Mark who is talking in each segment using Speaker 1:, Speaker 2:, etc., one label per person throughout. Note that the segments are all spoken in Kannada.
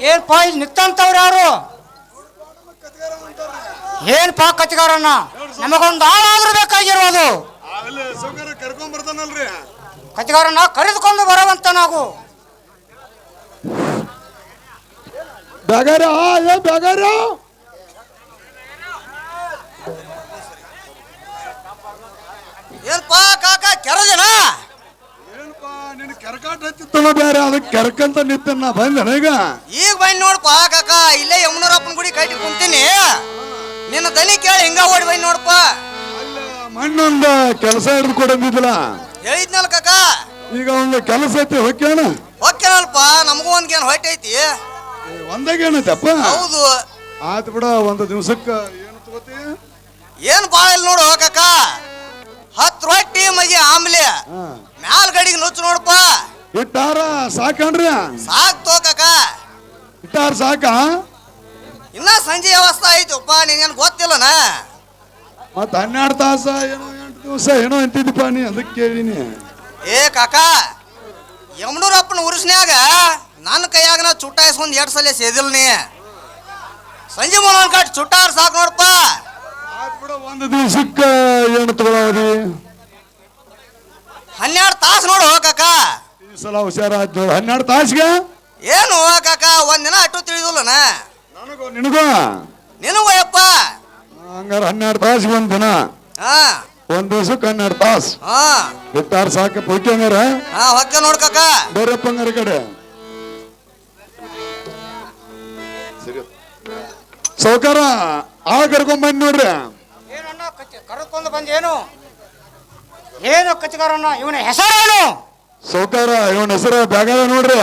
Speaker 1: ಏನ್ಪಾ ಇಲ್ಲಿ ನಿತ್ತಂತವ್ರು ಯಾರು? ಏನ್ಪಾ ಕತ್ಗಾರಣ್ಣ ನಮಗೊಂದು ಆಳಾದ್ರೂ ಬೇಕಾಗಿರೋದು ಕತ್ತಿಗಾರನ್ನ ಕರೆದುಕೊಂಡು ಬರುವಂತ ನಾವು.
Speaker 2: ಏನಪ್ಪ ಕಾಕ ಕೆರದೇನ
Speaker 3: ಏನಪ್ಪಾ ನಿನ್ ಕೆರಕಾಟ ಹತ್ತಿತ್ತಲ್ಲ ಬೇರೆ ಅದಕ್ಕೆ ಕೆರಕಂತ ನಿತ್ತ ನಾ ಬಂದನ ಈಗ?
Speaker 2: ಈಗ ಬಂದ್ ನೋಡಪ್ಪ ಕಾಕ ಇಲ್ಲೇ ಯಮುನೂರಪ್ಪನ ಗುಡಿ ಕಟ್ಟಿ ಕುಂತೀನಿ. ನಿನ್ನ ದನಿ ಕೇಳಿ ಹಿಂಗ ಓಡಿ ಬಂದ್ ನೋಡಪ್ಪ
Speaker 3: ಅಲ್ಲ ಮಣ್ಣೊಂದ ಕೆಲಸ ಹಿಡಿದು ಕೊಡಂದಿದ್ದಿಲ್ಲ
Speaker 2: ಹೇಳಿದ್ನಲ್ ಕಾಕ.
Speaker 3: ಈಗ ಒಂದು ಕೆಲಸ ಐತಿ ಹೊಕ್ಕೇಣ
Speaker 2: ಹೊಕ್ಕೇನಲ್ಪ ನಮಗೂ ಒಂದ್ಗೇನ್ ಹೊಟ್ಟೆ
Speaker 3: ಐತಿ. ಏನೈತಪ್ಪ
Speaker 2: ಹೌದು.
Speaker 3: ಆತ್ ಬಿಡ ಒಂದು ದಿವ್ಸಕ್ಕ ಏನು ತಗೋತಿ?
Speaker 2: ಏನ್ ಬಾಳ ಇಲ್ಲ ನೋಡು ಕಾಕ. ಹತ್ತು ರೊಟ್ಟಿ ಮಗಿ ಆಮ್ಲೆ. ಮ್ಯಾಲ್ ಗಡಿಗೆ ನುಚ್ಚು ನೋಡಪ್ಪ.
Speaker 3: ಇಟ್ಟಾರ ಸಾಕಣ್ರಿ.
Speaker 2: ಸಾಕ್ ತೋ ಕಾಕ
Speaker 3: ಇಟ್ಟಾರ ಸಾಕ?
Speaker 2: ಇನ್ನ ಸಂಜೆ ಅವಸ್ಥೆ ಐತಪ್ಪ ನಿನ್ಗೇನು ಗೊತ್ತಿಲ್ಲನ?
Speaker 3: ಮತ್ತ ಹನ್ನೆರಡು ತಾಸ ಏನೋ ಎಂಟು ದಿವಸ ಏನೋ ಅಂತಿದ್ದಪ್ಪ ನೀ ಅದಕ್ಕೆ ಕೇಳಿನಿ
Speaker 2: ಏ ಕಾಕ ಯಮನೂರಪ್ಪನ ಉರುಸ್ನ್ಯಾಗ ನನ್ನ ಕೈಯಾಗ ನಾ ಚುಟ್ಟಾಯಿಸ್ಕೊಂಡು ಎರಡು ಸಲ ಸೇದಿಲ್ ನೀ. ಸಂಜೆ ಮೂಲ ಕಟ್ ಚುಟ್ಟಾರ ಸಾಕು ನೋಡಪ್ಪ.
Speaker 3: ಬಿಡ ಒಂದು ದಿವಸಕ್ಕೆ ಏನು ತಗೊಳೋದಿ
Speaker 2: ಹನ್ನೆರಡು ತಾಸು ನೋಡು ಕಾಕ
Speaker 3: ಈ ಸಲ ಹುಷಾರಾಯ್ತು ನೋಡು. ಹನ್ನೆರಡು ತಾಸಿಗೆ?
Speaker 2: ಏನು ಕಾಕ ಒಂದಿನ ಅಟ್ಟು ತಿಳಿದಿಲ್ಲನ
Speaker 3: ನನಗೂ ನಿನಗೂ?
Speaker 2: ನಿನಗೂ ಯಪ್ಪ.
Speaker 3: ಹಂಗಾರ ಹನ್ನೆರಡು ತಾಸಿಗೆ ಒಂದ್ ದಿನ.
Speaker 2: ಹಾ.
Speaker 3: ಒಂದ್ ದಿವ್ಸಕ್ಕೆ ಹನ್ನೆರಡು ತಾಸು.
Speaker 2: ಹಾ.
Speaker 3: ಇಟ್ಟಾರ ಸಾಕ ಪೈಕಿ ಹಂಗಾರ?
Speaker 2: ಹಾ ಹೊಕ್ಕೆ ನೋಡ್ ಕಾಕ
Speaker 3: ಬೇರಪ್ಪ ಹಂಗಾರ ಕಡೆ. ಸೌಕಾರ ಆ ಕರ್ಕೊಂಡ್ ಬಂದ್ ನೋಡ್ರಿ.
Speaker 1: ಕರ್ಕೊಂಡು ಬಂದೇನು ಏನು ಕಚ್ಚಗಾರನ ಇವನ ಹೆಸರೇನು?
Speaker 3: ಸೌಕಾರ ಇವನ ಹೆಸರು ಬ್ಯಾಗದ ನೋಡ್ರಿ.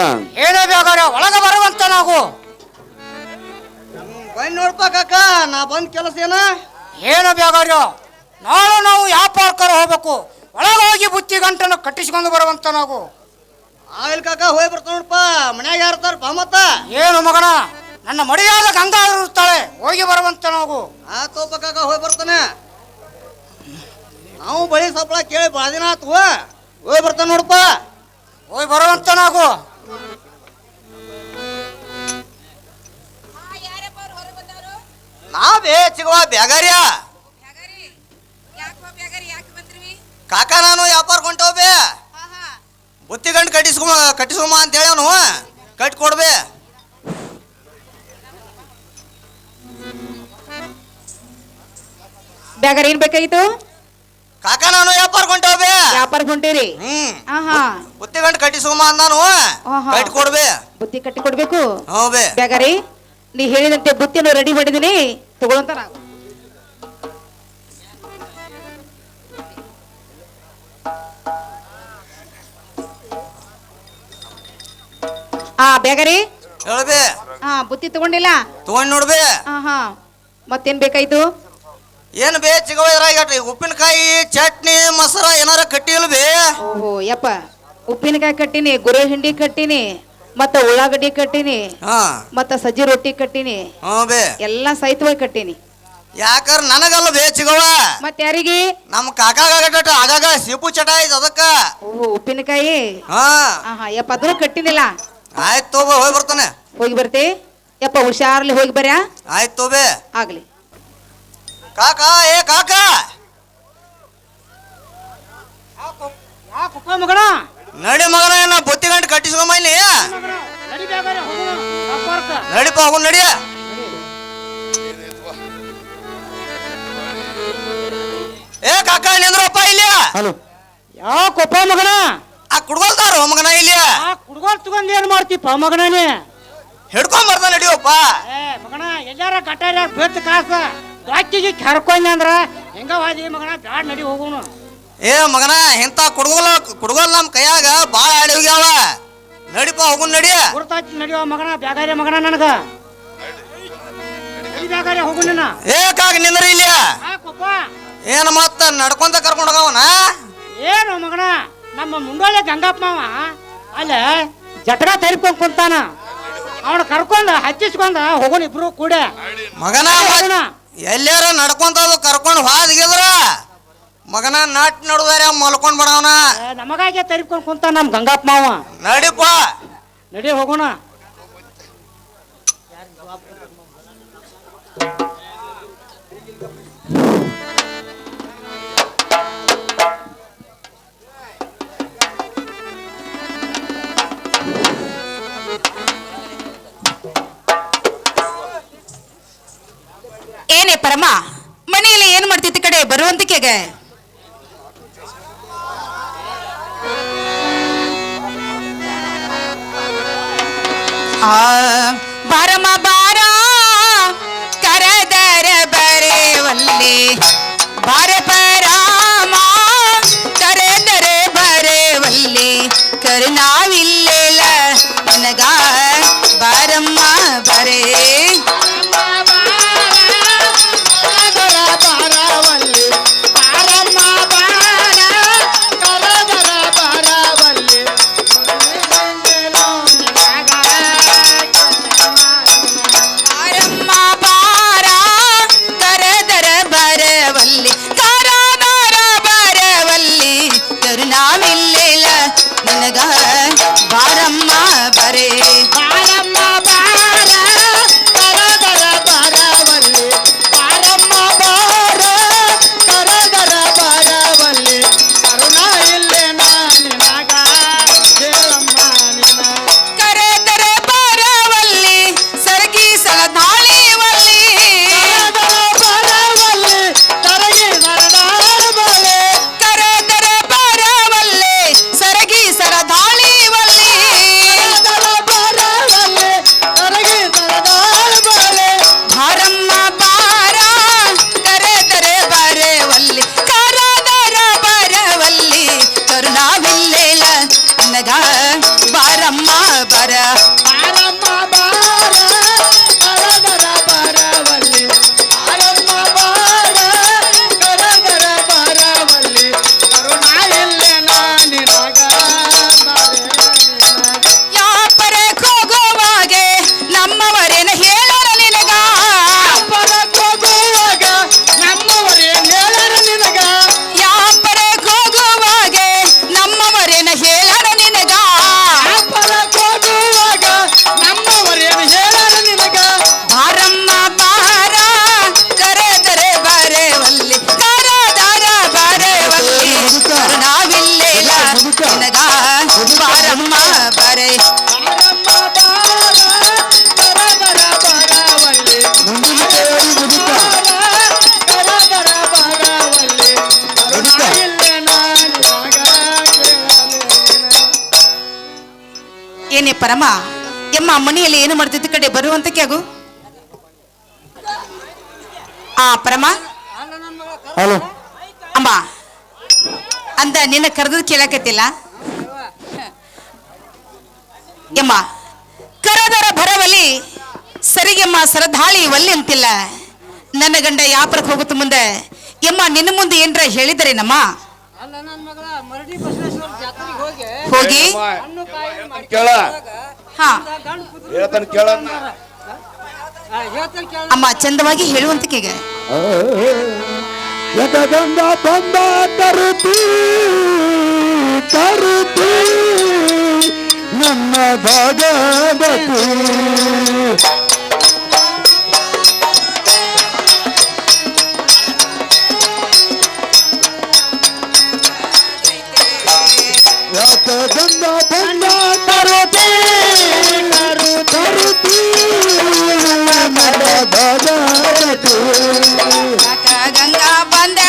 Speaker 1: ಏನೋ ಬೇಕಾದ್ರೆ ಒಳಗ ಬರುವಂತ ನಾವು.
Speaker 2: ಬಂದ್ ನೋಡಪ್ಪ ಕಾಕ ನಾ ಬಂದ್ ಕೆಲಸ ಏನ
Speaker 1: ಏನು ಬೇಕಾದ್ರೆ ನಾಳೆ ನಾವು ವ್ಯಾಪಾರಕ್ಕರ ಹೋಗ್ಬೇಕು? ಒಳಗೆ ಹೋಗಿ ಬುತ್ತಿ ಗಂಟನ ಕಟ್ಟಿಸ್ಕೊಂಡು ಬರುವಂತ ನಾವು.
Speaker 2: ಆಗಲ್ ಕಾಕ ಹೋಗಿ ಬರ್ತಾವ ನೋಡ್ಪ ಮನ್ಯಾಗ ಯಾರ್ತಾರಪ್ಪ ಮತ್ತ.
Speaker 1: ಏನು ಮಗನ ನನ್ನ ಮಡಿಯಾದ ಗಂಗಾ ಇರ್ತಾಳೆ ಹೋಗಿ ಬರುವಂತ ನಾವು.
Speaker 2: ಆ ತೋಪ ಕಾಕ ಹೋಗಿ ಬರ್ತಾನೆ. ನಾವು ಬಳಿ ಸಪ್ಪಳ ಕೇಳಿ ಭಾಳ ದಿನ ಆತು ಹೋಗಿ ಬರ್ತಾನೆ ನೋಡಪ್ಪ.
Speaker 1: ಹೋಗಿ ಬರುವಂತ ನಾವು.
Speaker 2: ನಾವೇ ಚಿಗವ ಬ್ಯಾಗಾರ್ಯ. ಕಾಕ ನಾನು ವ್ಯಾಪಾರ ಕೊಂಟೋಬೆ ಬೇ
Speaker 4: ಹಾ ಹಾ.
Speaker 2: ಬುತ್ತಿ ಗಂಟು ಕಟ್ಟಿಸ್ಕೊ ಕಟ್ಟಿಸ್ಕೊಮ ಅಂತ ಹೇಳ್ಯಾನು. ಕಟ್ಟಿ ಕೊಡ್ಬೇ.
Speaker 4: ಬ್ಯಾಗರಿ ಏನ್ ಬೇಕಾಗಿತ್ತು?
Speaker 2: ಕಾಕ ನಾನು ವ್ಯಾಪಾರ ಕೊಂಟವ್ ಬೇ
Speaker 4: ವ್ಯಾಪಾರ ಹೊಂಟೇರಿ
Speaker 2: ಹ್ಮ್.
Speaker 4: ಆಹಾ.
Speaker 2: ಬುತ್ತಿ ಗಂಟು ಕಟ್ಟಿಸ್ಕೊಮ್ಮ ಅಂದಾನು
Speaker 4: ಆಹಾ.
Speaker 2: ಕಟ್ಟಿ ಕೊಡ್ಬೇ
Speaker 4: ಬುತ್ತಿ ಕಟ್ಟಿ ಕೊಡ್ಬೇಕು?
Speaker 2: ಹ್ಞೂ ಬೇ
Speaker 4: ನೀ ಹೇಳಿದಂತೆ ಬುತ್ತಿನ ರೆಡಿ ಮಾಡಿದೀನಿ. ತಗೊಳ್ತಾರ ಹಾ ಆ ಬ್ಯಾಗರಿ
Speaker 2: ಹೇಳ್ಬೇ
Speaker 4: ಹಾ ಬುತ್ತಿ ತಗೊಂಡಿಲ್ಲ?
Speaker 2: ತಗೊಂಡ್ ನೋಡ್ಬೇ
Speaker 4: ಹಾ ಹಾ ಮತ್ತೇನ್ ಬೇಕಾಯ್ತು?
Speaker 2: ಏನ್ ಬೇ ಚಿಗವ ಇದ್ರಾಗ ಅಟ್ಟ ಉಪ್ಪಿನಕಾಯಿ ಚಟ್ನಿ ಮೊಸರ ಏನಾರ ಕಟ್ಟಿಲ್ಲ ಬೇ
Speaker 4: ಓಹೋ ಯಪ್ಪ. ಉಪ್ಪಿನಕಾಯಿ ಕಟ್ಟಿನಿ ಗುರೆ ಹಿಂಡಿ ಕಟ್ಟಿನಿ ಮತ್ತ ಉಳ್ಳಾಗಡ್ಡಿ ಕಟ್ಟಿನಿ
Speaker 2: ಹಾ.
Speaker 4: ಮತ್ತ ಸಜ್ಜಿ ರೊಟ್ಟಿ ಕಟ್ಟಿನಿ.
Speaker 2: ಹ್ಞೂ ಬೇ.
Speaker 4: ಎಲ್ಲಾ ಸಹಿತವಾಗಿ ಕಟ್ಟಿನಿ.
Speaker 2: ಯಾಕಂದ್ರ ನನಗಲ್ಲ ಬೇ ಚಿಗವ
Speaker 4: ಮತ್ತ ಯಾರಿಗೆ?
Speaker 2: ನಮ್ಮ ಕಾಕಾಗ ಆಗಾಗ ಸಿಪು ಚಟ ಐತ್ ಅದಕ್ಕ.
Speaker 4: ಓಹೋ ಉಪ್ಪಿನಕಾಯಿ?
Speaker 2: ಹಾ.
Speaker 4: ಆಹಾ ಯಪ್ಪ ಅದನ್ನು ಕಟ್ಟಿನಿಲ್ಲ.
Speaker 2: ಆಯ್ತು ತೋಬ ಹೋಗಿ ಬರ್ತಾನೆ.
Speaker 4: ಹೋಗಿ ಬರ್ತಿ. ಯಪ್ಪ ಹುಷಾರ್ಲಿ ಹೋಗಿ ಬರ್ಯಾ?
Speaker 2: ಆಯ್ತು ತೋಬೆ
Speaker 4: ಆಗ್ಲಿ.
Speaker 2: ಕಾಕ ಏ ಕಾಕ!
Speaker 1: ಯಾಕಪ್ಪ ಮಗನ?
Speaker 2: ನಡಿ ಮಗನ ಏನ ಬುತ್ತಿ ಗಂಟು
Speaker 1: ಕಟ್ಟಿಸ್ಕೊಂಬ ಇಲ್ಲಿ.
Speaker 2: ನಡಿಪ ಹೋಗು ನಡಿ. ಏ ಕಾಕ ನಿಂದ್ರಪ್ಪ ಇಲ್ಲಿ.
Speaker 3: ಹಲೋ.
Speaker 1: ಯಾಕಪ್ಪ ಮಗನ?
Speaker 2: ಆ ಕುಡ್ಕೊಳ್ತಾರ ಮಗನ ಇಲ್ಲಿ.
Speaker 1: ಆ ಕುಡ್ಗೋಲ್ ತಗೊಂಡ್ ಏನ್ ಮಾಡ್ತೀಪ ಮಗನೇ
Speaker 2: ಹಿಡ್ಕೊಂಡ್ ಬರ್ತಾನ ನಡಿಯಪ್ಪ.
Speaker 1: ಏ ಮಗನ ಎಲ್ಲಾರ ಕಟ್ಟಾರ ಬೆತ್ತ ಕಾಸ? ಗಾಚಿಗೆ ಕರ್ಕೊಂಡೆ ಅಂದ್ರ ಹೆಂಗ ವಾದಿ ಮಗನ? ಬ್ಯಾಡ್ ನಡಿ ಹೋಗೋಣ
Speaker 2: ಏ ಮಗನ ಎಂತ ಕುಡ್ಗೋಲ ಕುಡ್ಗೋಲ್ ನಮ್ ಕೈಯಾಗ ಬಾಳ ಆಡಿ ಹೋಗ್ಯಾವ. ನಡಿಪ ಹೋಗುನ್ ನಡಿ.
Speaker 1: ಗುರ್ತಾಚಿ ನಡಿಯೋ ಮಗನ ಬ್ಯಾಗಾರೆ ಮಗನ ನನಗ. ನಡಿ ಬ್ಯಾಗಾರೆ ಹೋಗು ನಿನ್ನ.
Speaker 2: ಏ ಕಾಕ ನಿಂದ್ರಿ ಇಲ್ಲಿ
Speaker 1: ಯಾಕಪ್ಪ
Speaker 2: ಏನು ಮತ್ತ ನಡ್ಕೊಂತ ಕರ್ಕೊಂಡ ಹೋಗವನ?
Speaker 1: ಏನು ಮಗನ? ನಮ್ಮ ಮುಂಡೋಳೆ ಗಂಗಪ್ಪ ಮಾವ ಅಲ್ಲ ಜಟಗ ತೆರಿಕೊಂಡ್ ಕುಂತಾನ. ಅವನ ಕರ್ಕೊಂಡ ಹಚ್ಚಿಸ್ಕೊಂಡ ಹೋಗೋಣ ಇಬ್ರು ಕೂಡ.
Speaker 2: ಮಗನ. ಎಲ್ಲಾರ ನಡ್ಕೊಂತ ಕರ್ಕೊಂಡು ಕರ್ಕೊಂಡ್ ಹಾದಿಗಿದ್ರ ಮಗನ ನಾಟ್ ನಡುವಾರ ಮಲ್ಕೊಂಡ್ ಬಿಡವನ.
Speaker 1: ನಮಗಾಗೆ ತರಿಕೊಂಡ್ ಕುಂತ ನಮ್ ಗಂಗಪ್ಪ ಮಾವ.
Speaker 2: ನಡಿಪ
Speaker 1: ನಡಿ ಹೋಗೋಣ.
Speaker 4: ಏನೇ ಪರಮ ಮನೆಯಲ್ಲಿ ಏನ್ ಮಾಡ್ತಿದ್ದ ಕಡೆ ಬರುವಂತಿಕೆಗೆ ಆ ಬಾರಮ್ಮ ಬಾರ ಕರದರ ಬರೆವಲ್ಲಿ ಬಾರ ಪರಮ ಎಮ್ಮ ಮನೆಯಲ್ಲಿ ಏನು ಮಾಡ್ತಿದ್ದ ಕಡೆ ಬರುವಂತ ಆಗು ಆ ಪರಮ?
Speaker 5: ಹಲೋ.
Speaker 4: ಅಮ್ಮ ಅಂದ ನಿನ್ನ ಕರೆದು ಕೇಳಕತ್ತಿಲ್ಲ? ಎಮ್ಮ ಕರದರ ಭರವಲಿ ಸರಿಗೆಮ್ಮ ಸರದಾಳಿ ಒಲ್ಲಿ ಅಂತಿಲ್ಲ. ನನ್ನ ಗಂಡ ಯಾಪರಕ್ಕೆ ಹೋಗುತ್ತ ಮುಂದೆ? ಎಮ್ಮ ನಿನ್ನ ಮುಂದೆ ಏನ್ರ ಹೇಳಿದರೇನಮ್ಮ?
Speaker 6: ಅಲ್ಲ ನನ್ನ ಮಗಳ ಮರಡಿ ಬಸವೇಶ್ವರ ಜಾತ್ರೆಗೆ ಹೋಗಿ
Speaker 4: ಹೋಗಿ?
Speaker 6: ಹಣ್ಣು ಕಾಯಿ ಮಾಡಿ
Speaker 5: ಕೇಳ.
Speaker 4: ಹಾ.
Speaker 6: ಗಂಡು ಕುದುರೆ
Speaker 5: ಹೇಳ್ತಾನೆ ಕೇಳ
Speaker 6: ಹೇಳ್ತಾರೆ ಕೇಳ
Speaker 4: ಅಮ್ಮ ಚಂದವಾಗಿ ಹೇಳುವಂತಿಕೆಗೆ
Speaker 5: ಯಕಗಂಧ ಬಂದ ತರುತಿ ತರುತಿ ನನ್ನ ಭಗವತಿ.
Speaker 4: ಗಂಗಾ ಬಂದ.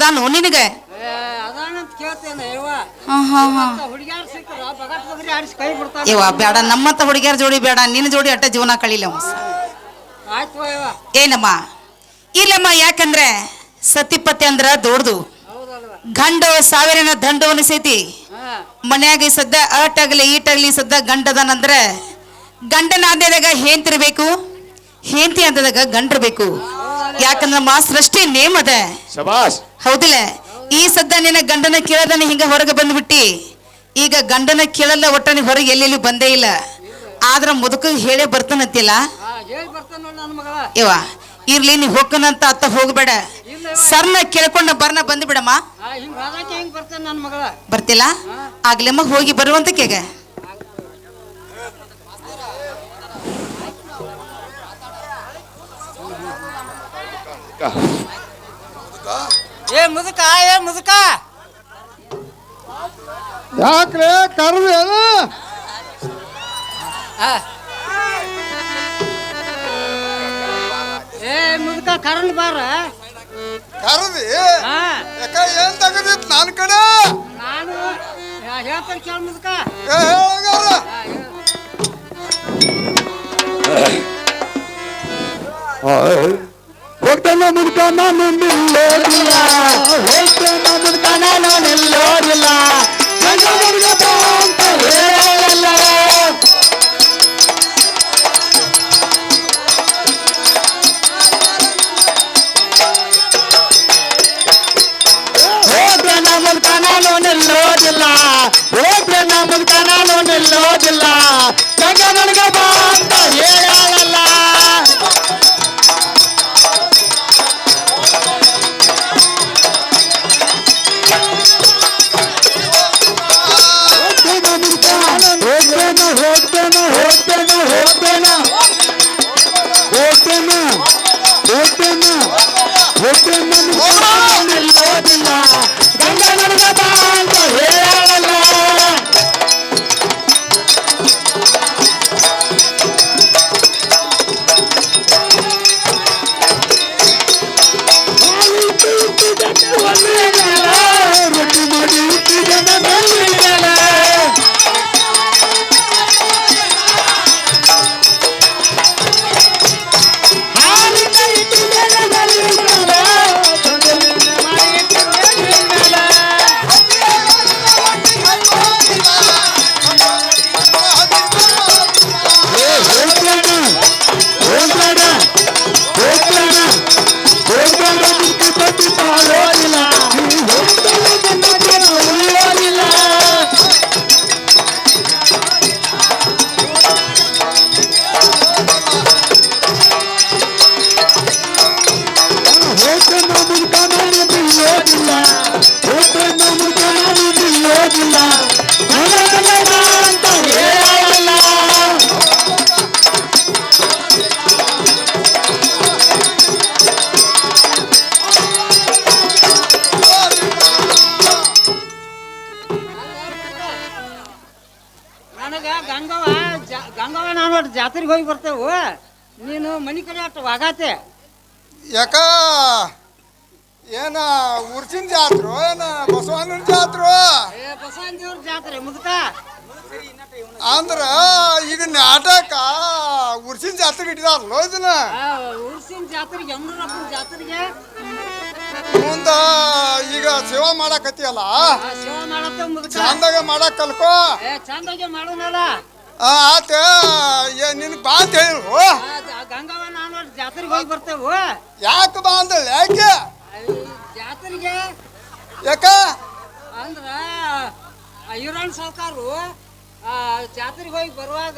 Speaker 6: ಕೈ ನಿನಗೆ
Speaker 4: ಇವ ಬೇಡ ನಮ್ಮಂತ ಹುಡುಗಿಯರ ಜೋಡಿ ಬೇಡ ನಿನ್ನ ಜೋಡಿ ಅಟ್ಟ ಜೀವನ ಕಳಿಲ್ಲ
Speaker 6: ಯವ್ವ.
Speaker 4: ಏನಮ್ಮ? ಇಲ್ಲಮ್ಮ ಯಾಕಂದ್ರೆ ಸತಿಪತಿ ಅಂದ್ರ ದೊಡ್ದು ಗಂಡ ಸಾವಿರನ ದಂಡು ಅನಿಸೈತಿ ಮನ್ಯಾಗ ಸದ್ದ ಅಟ್ಟಾಗ್ಲಿ ಈಟಾಗ್ಲಿ ಸದ್ದ ಗಂಡದನಂದ್ರೆ ಗಂಡನ ಆದ್ಯದಾಗ ಹೇಂತಿರ್ಬೇಕು? ಹೇಂತಿ ಅಂತದಾಗ ಗಂಡ್ರಬೇಕು? ಯಾಕಂದ್ರ ಮಾ ಸೃಷ್ಟಿ ನೇಮ್ ಅದ. ಹೌದಿಲ್ಲ? ಈ ಸದ್ದ ನಿನ್ನ ಗಂಡನ ಕೇಳದನ ಹಿಂಗ ಹೊರಗೆ ಬಂದ್ಬಿಟ್ಟಿ. ಈಗ ಗಂಡನ ಕೇಳಲ್ಲ ಒಟ್ಟನೆ ಹೊರಗೆ ಎಲ್ಲೆಲ್ಲಿ ಬಂದೇ ಇಲ್ಲ. ಆದ್ರ ಮುದುಕ ಹೇಳೇ ಬರ್ತಾನಂತಿಲ್ಲ?
Speaker 6: ಹಾ ಹೇಳಿ ಬರ್ತಾನೆ ನೋಡಿ ನನ್ನ ಮಗಳ.
Speaker 4: ಇವ ಇರ್ಲಿ ನೀ ಹೋಗ್ಕನಂತ ಅತ್ತ ಹೋಗ್ಬೇಡ. ಸರ್ನ ಕೇಳ್ಕೊಂಡ ಬರ್ನ ಬಂದ್ಬಿಡಮ್ಮ.
Speaker 6: ಹಾ ಹಿಂಗ್ ಹೋದಾಕೆ ಹಿಂಗ್ ಬರ್ತಾನೆ ನನ್ನ ಮಗಳ?
Speaker 4: ಬರ್ತಿಲ್ಲ? ಆಗ್ಲಮ್ಮ ಹೋಗಿ ಬರುವಂತ ಕೇಗ
Speaker 6: ಏ ಮುದುಕ ಏ ಮುದುಕ?
Speaker 5: ಯಾಕ್ರೆ ಕರ್ದು ಏನು
Speaker 6: ಏ ಮುದುಕ ಕರಲ್ ಬಾರ?
Speaker 5: ಕರ್ದಿ?
Speaker 6: ಹಾ.
Speaker 5: ಯಾಕ ಏನ್ ತಗದಿತ್ ನನ್ ಕಡೆ
Speaker 6: ನಾನು? ಹೇಳ್ತಾರೆ ಕೇಳ ಮುದುಕ.
Speaker 5: ಏ, ಹೇಳಂಗಾರ.
Speaker 6: ಹಾ, ಹೇಳು.
Speaker 5: ಹೋಗ್ತಾನ ಮುಡ್ಕ ನಾನು ನಿಲ್ಲೋದಿಲ್ಲ ಹೋಗ್ತಾನ ಮುಡ್ಕ ನಾನು ನಿಲ್ಲೋದಿಲ್ಲ ಗಂಡ ಮುಡ್ಕ ಬಾ ಅಂತ ಹೇಳಲ್ಲ ಹೋಗ್ತಾನ ಮುಡ್ಕ ನಾನು ನಿಲ್ಲೋದಿಲ್ಲ ಹೋಗ್ತಾನ ಮುಡ್ಕ ನಾನು ನಿಲ್ಲೋದಿಲ್ಲ ಗಂಡ ಮುಡ್ಕ ಬಾ ಅಂತ ಹೇಳಲ್ಲ
Speaker 6: ಬರ್ತೇವು? ನೀನು ಮನಿ ಕಡೆ ಅಷ್ಟು ವಾಗಾತೆ?
Speaker 5: ಯಾಕ? ಏನ ಉರ್ಸಿನ ಜಾತ್ರು? ಏನ ಬಸವಣ್ಣನ ಜಾತ್ರು?
Speaker 6: ಏ ಬಸವನ ದೇವ್ರ ಜಾತ್ರೆ ಮುದುಕ?
Speaker 5: ಅಂದ್ರ ಈಗ ನಾಟಕ ಉರ್ಸಿನ ಜಾತ್ರೆಗೆ ಇಟ್ಟಿದಾರಲ್ಲ ಇದನ್ನ?
Speaker 6: ಉರ್ಸಿನ ಜಾತ್ರೆಗೆ ಯಮನೂರಪ್ಪನ ಜಾತ್ರೆಗೆ?
Speaker 5: ಮುಂದ ಈಗ ಸೇವಾ ಮಾಡಕತ್ತಿಯಲ್ಲ?
Speaker 6: ಸೇವಾ ಮಾಡತ್ತ ಮುದುಕ.
Speaker 5: ಚಂದಾಗ ಮಾಡಕ್ ಕಲ್ಕೋ?
Speaker 6: ಏ ಚಂದಾಗೆ
Speaker 5: ಆತ ನಿನ್ ಬಾ ಅಂತ ಹೇಳಿ
Speaker 6: ಗಂಗವ್ವ ನಾನು ಜಾತ್ರೆಗೆ ಹೋಗಿ ಬರ್ತೇವು.
Speaker 5: ಯಾಕೆ ಬಾ ಅಂದ ಯಾಕೆ?
Speaker 6: ಜಾತ್ರೆಗೆ
Speaker 5: ಯಾಕ?
Speaker 6: ಅಂದ್ರ ಇರಾನ್ ಸರ್ಕಾರ ಆ, ಜಾತ್ರೆಗೆ ಹೋಗಿ ಬರುವಾಗ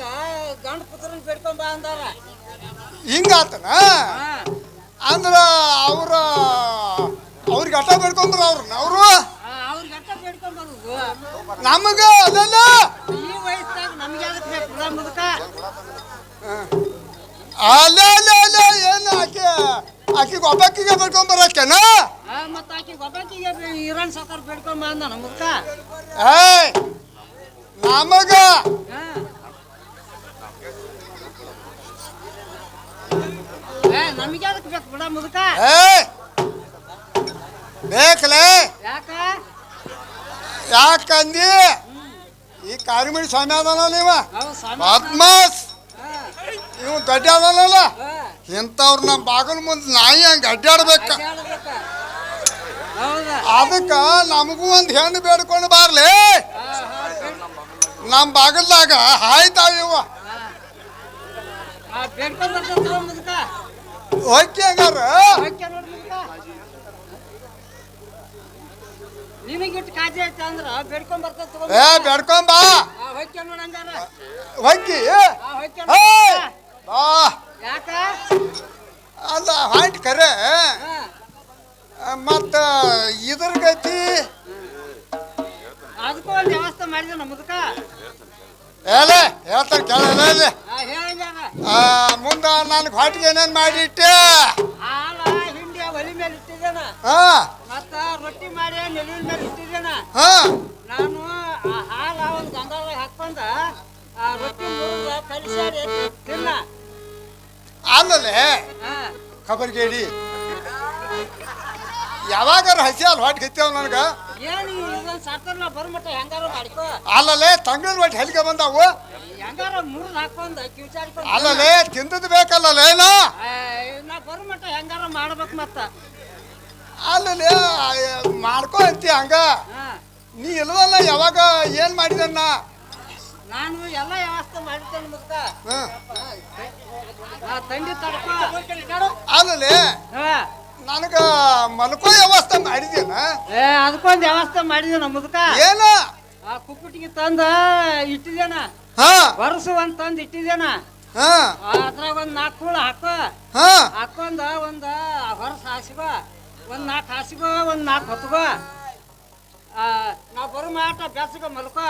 Speaker 6: ಗಂಡ ಪುತ್ರನ ಬೇಡ್ಕೊಂಡ್ ಬಾ ಅಂದಾರ.
Speaker 5: ಹಿಂಗಾತನ. ಅಂದ್ರ ಅವ್ರ ಅವ್ರಿಗೆ ಅಟ್ಟ ಬೇಡ್ಕೊಂಡ್ರ ಅವ್ರನ್ನ ಅವರು
Speaker 6: ಆ, ಅವ್ರಿಗೆ ಅಟ್ಟ ಬೇಡ್ಕೊಂಡ್ ಬರುದು
Speaker 5: ನಮಗ ಅದಲ್ಲ
Speaker 6: ಈ ವಯಸ್ಸಾಗ ನಮ್ಗೆ ಅದಕ್ಕೆ ಬೇಕು ಮುದುಕ
Speaker 5: ಅಲ್ಲ ಅಲ್ಲ ಅಲ್ಲ ಏನು ಆಕೆ? ಆಕಿಗೆ ಒಬ್ಬಕ್ಕಿಗೆ ಬಿಡ್ಕೊಂಡ್ ಬರಕ್ಕೇನ
Speaker 6: ಆ, ಮತ್ತ ಆಕಿ ಒಬ್ಬಾಕಿಗೆ ಇರಾನ್ ಸಾವ್ಕಾರ ಬೇಡ್ಕೊಂಡ್ ಬಂದ ಮುದುಕ
Speaker 5: ಏಯ್ ನಮಗ
Speaker 6: ಹಾ. ನಮಗೆ ಅದಕ್ಕೆ ಬೇಕು ಬಿಡ ಮುದುಕ
Speaker 5: ಏ ಬೇಕಲೇ?
Speaker 6: ಯಾಕ?
Speaker 5: ಯಾಕಂದಿ? ಈ ಕಾರಿಮಿಡಿ ಸ್ವಾಮಿ
Speaker 6: ಅದನಲ್ಲ
Speaker 5: ಪದ್ಮಾಸ್!
Speaker 6: ಹಾ,
Speaker 5: ಇವ್ ಗಡ್ಡೆ ಅದಲ್ಲ ಇಂಥವ್ರು ನಮ್ಮ ಬಾಗಲ ಮುಂದೆ ನಾಯಿ ಹಂಗೆ ಅಡ್ಡಾಡ್ಬೇಕ ಅದಕ್ಕ ನಮಗೂ ಒಂದು ಹೆಣ್ಣು ಬೇಡ್ಕೊಂಡು ಬಾರ್ಲಿ? ನಮ್ಮ ಬಾಗಿಲ್ದಾಗ
Speaker 6: ಬರ್ತೈತ್ರ ಮುದುಕ.
Speaker 5: ಓಕೆ ಹಂಗಾರ?
Speaker 6: ಕಾಜಿ ಐತೆ ಅಂದ್ರ ಬೇಡ್ಕೊಂಡ್
Speaker 5: ಏ
Speaker 6: ಹೊಯ್ಕೆ ನೋಡ್
Speaker 5: ಹೊಕ್ಕಿ
Speaker 6: ಹೊಯ್ಕೆ! ಮುದುಕ.
Speaker 5: ಬಾ.
Speaker 6: ಯಾಕ?
Speaker 5: ಅಲ್ಲ ಹಾಂಟ್ ಕರೆ. ಮತ್ತ ಇದ್ರ ಗತಿ
Speaker 6: ಅದಕ್ಕೂ ಒಂದು ವ್ಯವಸ್ಥೆ ಮಾಡಿದ
Speaker 5: ಹೇಳ್ತಾರೆ ಕೇಳಲ್ಲ
Speaker 6: ಹೇಳಂಗಾರ
Speaker 5: ಮುಂದ ನನ್ಗೆ ಹೊಟ್ಟಿಗೆ ಏನೇನು ಮಾಡಿಟ್ಟೆ?
Speaker 6: ಒಲಿ ಮೇಲೆ ಇಟ್ಟಿದ್ದೇನ?
Speaker 5: ಹಾ.
Speaker 6: ಮತ್ತ ರೊಟ್ಟಿ ಮಾಡಿ ನೆಲುವಿನ ಮೇಲೆ ಇಟ್ಟಿದ್ದೇನ?
Speaker 5: ಹಾ.
Speaker 6: ನಾನು ಆ ಹಾಲ ಒಂದು ಗಂಗಾಳ ಹಾಕೊಂಡ ಆ ರೊಟ್ಟಿ ಮುರಿದ ಕಲಿಸಾಡಿ ತಿನ್ನ.
Speaker 5: ಆಮೇಲೆ
Speaker 6: ಹಾ,
Speaker 5: ಖಬರ್ಗೇಡಿ. ಯಾವಾಗಾರ ಹಸಿ ಅಲ್ಲಿ ಹೊಟ್ಟೆ ಗೆತ್ತೇವ ನನಗೆ?
Speaker 6: ಏನು ಇದೊಂದು ಸಾತರ್ನ ಬರ್ಮಟ್ಟ ಹೆಂಗಾರ ಮಾಡ್ಕೋ?
Speaker 5: ಅಲ್ಲಲ್ಲೇ ತಂಗಳ ಒಟ್ಟು ಹೆಲಿಗೆ ಬಂದಾವು?
Speaker 6: ಹೆಂಗಾರ ಮುರಿದು ಹಾಕೊಂಡ ಕಿವಿಚಾಡ್ಕೊಂಡ್
Speaker 5: ಅಲ್ಲಲ್ಲೇ ತಿಂದದ್ದು ಬೇಕಲ್ಲಲ್ಲ ಏನ?
Speaker 6: ನಾ ಬರ್ಮಟ್ಟ ಹೆಂಗಾರ ಮಾಡ್ಬೇಕು ಮತ್ತ.
Speaker 5: ಅಲ್ಲಲೇ ಮಾಡ್ಕೋ ಅಂತಿ ಹಂಗ. ನೀ ಇಲ್ವಲ್ಲ ಯಾವಾಗ ಏನ್ ಮಾಡಿದನ್ನ?
Speaker 6: ನಾನು ಎಲ್ಲ ವ್ಯವಸ್ಥೆ ಮಾಡಿದ್ದೇನೆ ಮುಕ್ತ ತಂಡಿ ತಡ್ಕೋ.
Speaker 5: ಅಲ್ಲಲೇ
Speaker 6: ಹಾ.
Speaker 5: ನನಗ ಮಲ್ಕೋ ವ್ಯವಸ್ಥೆ ಮಾಡಿದೇನ
Speaker 6: ಏ ಅದಕ್ಕೊಂದು ವ್ಯವಸ್ಥೆ ಮಾಡಿದೆ ಮುದುಕ?
Speaker 5: ಏನ?
Speaker 6: ಆ ಕುಕ್ಕುಟಿಗೆ ತಂದ ಇಟ್ಟಿದೇನ
Speaker 5: ಹಾ.
Speaker 6: ವರ್ಷು ಒಂದ್ ತಂದ್ ಇಟ್ಟಿದೇನ
Speaker 5: ಹಾ.
Speaker 6: ಅದ್ರಾಗ ಒಂದ್ ನಾಲ್ಕು ಕೂಳ ಹಾಕೋ.
Speaker 5: ಹಾ.
Speaker 6: ಹಾಕೊಂಡ ಒಂದ ಹೊರಸ ಹಾಸಿಗೋ ಒಂದ್ ನಾಲ್ಕು ಹಾಸಿಗೋ ಒಂದ್ ನಾಲ್ಕು ಹೊತ್ಗೋ ಆ, ನಾವ್ ಬರೋ ಮಾಟ ಬೆಚ್ಚಗ ಮಲ್ಕೋ.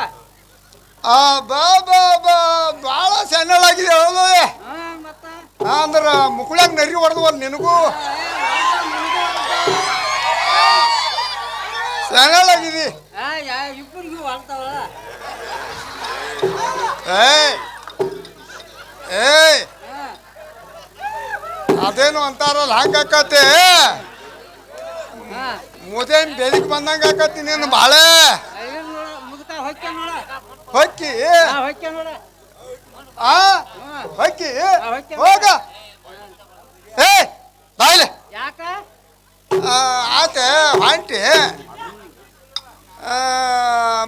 Speaker 5: ಆ ಬಾ ಬಾ ಬಾ ಭಾಳ ಸಣ್ಣಳಾಗಿದೆ ಹೇಳೋದೇ ಅಂದ್ರೆ ಮುकुಳ್ಯಾಗ ನರಿ ಹೊಡೆದವಲ್ಲ ನಿನಗೂ ಸಣ್ಣಳಾಗಿದೆ
Speaker 6: ಇಬ್ಬರಿಗೂ
Speaker 5: ಏಯ್ ಏಯ್. ಅದೇನು ಅಂತಾರಲ್ಲ ಹಂಗ ಆಕತಿ
Speaker 6: ಹಾ.
Speaker 5: ಮುದೇನ್ ಬೆಳಿಗ್ಗೆ ಬಂದಂಗ ಆಕತಿ ನೀನು ಭಾಳ ಹೊಕ್ಕಿ ಆ. ಹೊಕ್ಕಿ. ಹೋಗ. ಏ ಬಾಯ್ಲೆ
Speaker 6: ಯಾಕ?
Speaker 5: ಆತೆ ಆಂಟಿ.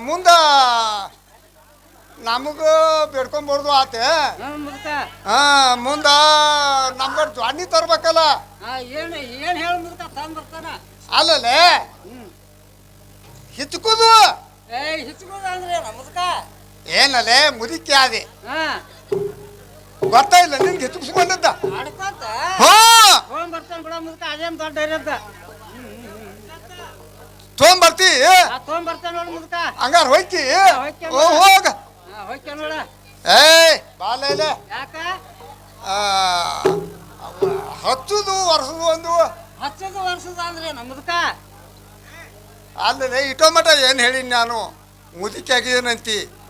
Speaker 5: ಮುಂದ ನಮಗೂ ಬೇಡ್ಕೊಂಬರ್ದು ಆತೆ.
Speaker 6: ಹಾ
Speaker 5: ಮುಂದ ನಮ್ಗ ಜ್ವಾನಿ ತರ್ಬೇಕಲ್ಲ. ಅಲ್ಲಲ್ಲೇ ಹಿಚ್ಕುದು.
Speaker 6: ಹಿಚ್ಕೋದ ಅಂದ್ರೆ ಮುದುಕ
Speaker 5: ಏನಲ್ಲೇ ಮುದಿಕೆ ಆದಿ. ಗೊತ್ತಾ ಇಲ್ಲ ನಿನ್ಗೆ
Speaker 6: ಇರತ್ತ.
Speaker 5: ತೊಗೊಂಬರ್ತಿ ಹಂಗಾರ ಹೋಯ್ತಿ ಹೋಗ. ಏಯ್ ಇಲ್ಲ
Speaker 6: ಯಾಕ?
Speaker 5: ಆ, ಹಚ್ಚುದು ವರ್ಷದು ಒಂದು
Speaker 6: ಹಚ್ಚದು ವರ್ಷದ ಅಂದ್ರೆ ನಮ್ಮ ಮುದುಕ?
Speaker 5: ಅಲ್ಲದೆ ಇಟೋ ಮಟ ಏನು ಹೇಳಿ ನಾನು? ಮುದಿಕೆ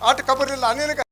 Speaker 5: ಆಗಿದ್ದೇನಂತಿ ಅಟ್ ಕಬರಿಲ್ಲ ನಿನಗೆ